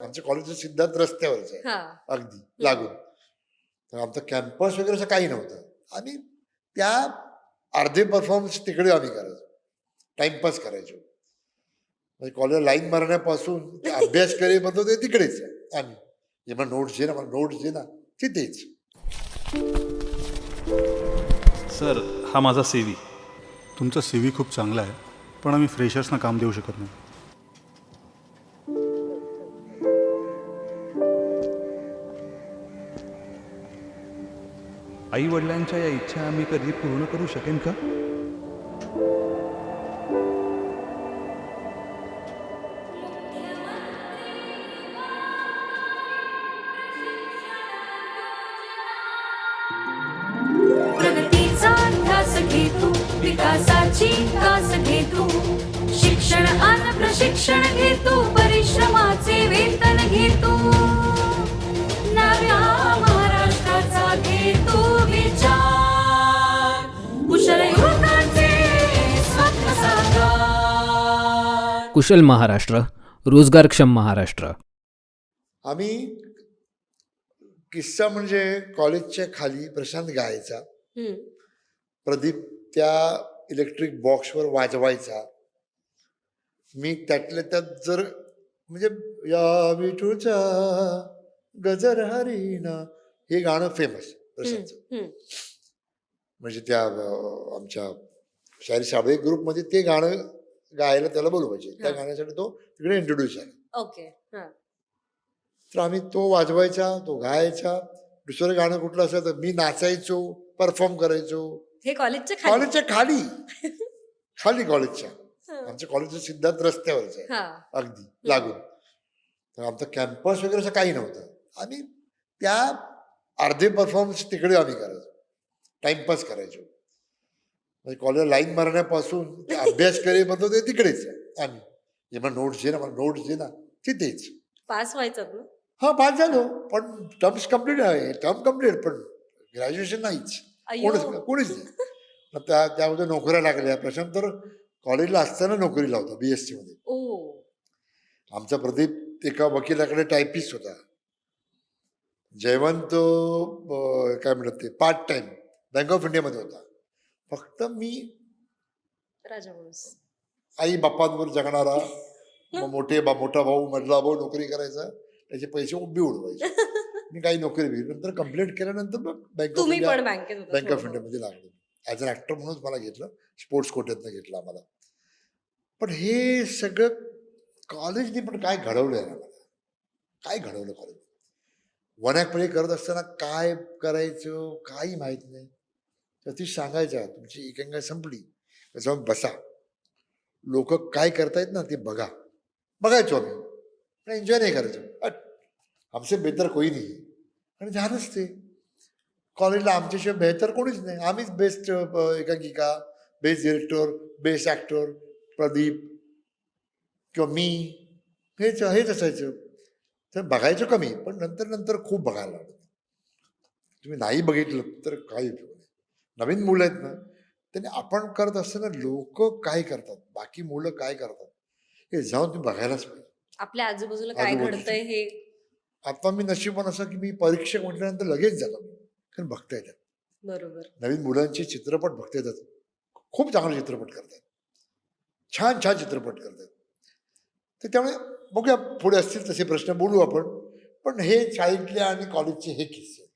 आमच्या कॉलेजचं सिद्धार्थ रस्त्यावरच आहे. हा. अगदी. लागून. तर आमचं कॅम्पस वगैरे असं काही नव्हतं. आणि त्या अर्धे परफॉर्मन्स तिकडे आम्ही करायचो. टाइमपास करायचो. म्हणजे कॉलेज लाईन मारण्यापासून ते अभ्यास करेपर्यंत ते तिकडेच आम्ही जे मला नोट्स दे ना मला नोट्स दे ना तिथेच. सर हा माझा सी व्ही तुमचा सी व्ही खूप चांगला आहे पण आम्ही फ्रेशर्सना काम देऊ शकत नाही. आई वडिलांच्या या इच्छा आम्ही कधी पूर्ण करू शकेन का? प्रगतीचा विकासाची कास घे शिक्षण आणि प्रशिक्षण घेतो कुशल महाराष्ट्र रोजगारक्षम महाराष्ट्र आम्ही किस्सा म्हणजे कॉलेजच्या खाली प्रशांत गायचा. प्रदीप त्या इलेक्ट्रिक बॉक्सवर वाजवायचा मी त्यातल्या त्यात जर म्हणजे या विठूचा गजर हरिना हे गाणं फेमस प्रशांतचं हम्म. म्हणजे त्या आमच्या शाहीर साबळे ग्रुपमध्ये ते गाणं गायला त्याला बोलवायचे. त्या. गाण्यासाठी तो तिकडे इंट्रोड्यूस झाला. ओके. हा. तर आम्ही तो वाजवायचा तो गायचा. दुसरं गाणं कुठलं असेल तर मी नाचायचो परफॉर्म करायचो. हे कॉलेजच्या खाली. कॉलेजच्या खाली. खाली कॉलेजच्या. आमच्या कॉलेजचं सिद्धार्थ रस्त्यावरच आहे. अगदी. लागून. तर आमचं कॅम्पस वगैरे असं काही नव्हतं. आणि त्या अर्धे परफॉर्मन्स तिकडे आम्ही करायचो. टाइमपास करायचो. म्हणजे कॉलेज लाईन मारण्यापासून ते अभ्यास करेपर्यंत ते तिकडेच. आम्ही. जे मला नोट्स दे ना मला नोट्स दे ना. तिथेच. पास व्हायचं ना हा पास झालो. पण टर्म्स कंप्लीट आहे. टर्म कंप्लीट पण ग्रॅज्युएशन नाहीच. कोणीच कोणीच नाही. त्या त्यामध्ये नोकऱ्या लागल्या. प्रशांत तर कॉलेजला असताना नोकरीला होता बी एसमध्ये. आमचा प्रदीप एका वकिलाकडे टायपिस्ट होता. जयवंत काय म्हणतात ते? पार्ट टाइम बँक ऑफ इंडियामध्ये होता. फक्त मी आई बापांवर जगणारा मग मोठे बा मोठा भाऊ मधला भाऊ नोकरी करायचा त्याचे पैसे उभी उडवायचे. मी काही नोकरी भेटली नंतर कंप्लीट केल्यानंतर मग बँक ऑफ तुम्ही इंडिया पण बँकेत होता बँक ऑफ थोडं. इंडियामध्ये लागलो. ॲज अन ॲक्टर म्हणूनच मला घेतलं स्पोर्ट्स कोट्यातनं घेतलं आम्हाला. पण हे सगळं कॉलेजने पण काय घडवलं आहे मला? काय घडवलं कॉलेज वनॅकपणे करत असताना काय करायचं काही माहीत नाही. सतीश सांगायच्या, तुमची एकांगा संपली, त्याच्यावर बसा. लोक काय करतायत ना, ते बघा. बघायचो आम्ही. पण एन्जॉय नाही करायचो. हमसे बेहतर कोई नाही. आणि झालंच ते. कॉलेजला आमच्याशिवाय बेहतर कोणीच नाही. आम्हीच बेस्ट एकांकिका best director best actor Pradeep किंवा मी. हेच हेच असायचं. तर बघायचं कमी, पण नंतर नंतर खूप बघायला तुम्ही नाही बघितलं, तर काही नवीन मुलं आहेत ना त्यांनी आपण करत असताना लोक काय करतात? बाकी मुलं काय करतात? हे जाऊन तुम्ही बघायलाच पाहिजे. आपल्या आजूबाजूला काय. घडतंय हे? आता मी नशिबान असं की मी परीक्षक म्हटल्यानंतर लगेच झालो मी. कारण बघता येतात बरोबर. नवीन मुलांचे चित्रपट बघता येतात. खूप चांगले चित्रपट करतात. छान छान चित्रपट करतात. तर त्यामुळे बघूया पुढे असतील तसे प्रश्न बोलू आपण. पण हे शाळेतले आणि कॉलेजचे हे किस्से.